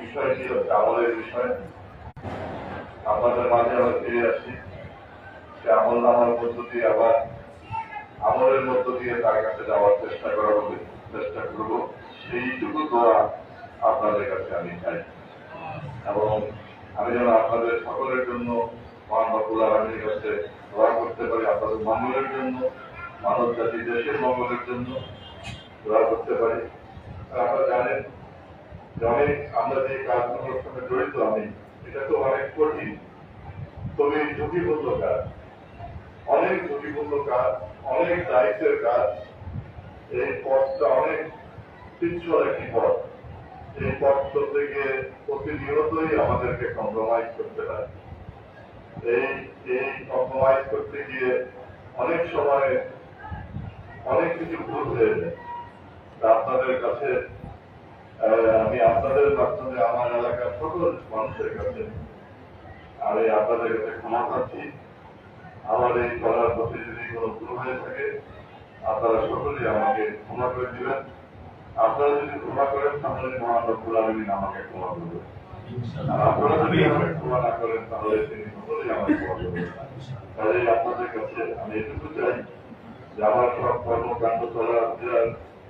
বিষয়টি হচ্ছে আমলের বিষয়। আপনাদের মাঝে আবার ফিরে আসি সে আমল নামার মধ্য দিয়ে আবার আমলের মধ্য দিয়ে তার কাছে যাওয়ার চেষ্টা করা হবে চেষ্টা করব। সেইটুকু দোয়া আপনাদের কাছে আমি চাই। এবং আমি যেন আপনাদের সকলের জন্য মহান আলমীর কাছে দোয়া করতে পারি, আপনাদের মঙ্গলের জন্য মানব জাতি দেশের মঙ্গলের জন্য দোয়া করতে পারি। আপনারা জানেন যে অনেক আমরা যে কাজগুলোর সঙ্গে জড়িত, আমি এটা তো অনেক কঠিন। তবে ঝুঁকিপূর্ণ কাজ, অনেক ঝুঁকিপূর্ণ কাজ, অনেক দায়িত্বের কাজ, এই পথটা অনেক পিচ্ছল একটি পথ। এই পথ গিয়ে প্রতিনিয়তই আমাদেরকে কম্প্রোমাইজ করতে হয়। এই এই কম্প্রোমাইজ করতে গিয়ে অনেক সময় অনেক কিছু ভুল হয়ে যায়। আপনাদের কাছে আমি আপনাদের মাধ্যমে আমার এলাকার সকল মানুষের কাছে আমি আপনাদের কাছে ক্ষমা চাচ্ছি আমার এই চলার পথে যদি কোনো ভুল হয়ে থাকে, আপনারা সকলেই আমাকে ক্ষমা করে দিবেন। আপনারা যদি ক্ষমা করেন, তাহলে মহান রব্বুল আলমিন আমাকে ক্ষমা করবেন আপনারা যদি আমাকে ক্ষমা না করেন, তাহলে তিনি সকলেই আমাকে ক্ষমা করবেন কাজেই আপনাদের কাছে আমি এটুকু চাই যে আমার সব কর্মকাণ্ড চলা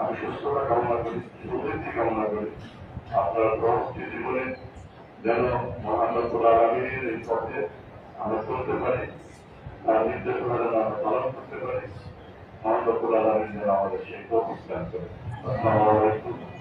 আমি সুস্থতা কামনা করি সমৃদ্ধি কামনা করি। আপনার পরবর্তী জীবনে যেন মহান রব্বুল আলমীর এই পথে আমরা চলতে পারি, তার নির্দেশনা যেন আমরা পালন করতে পারি। মহান রব্বুল আলমী যেন আমাদের সেই দান করে। আসসালামু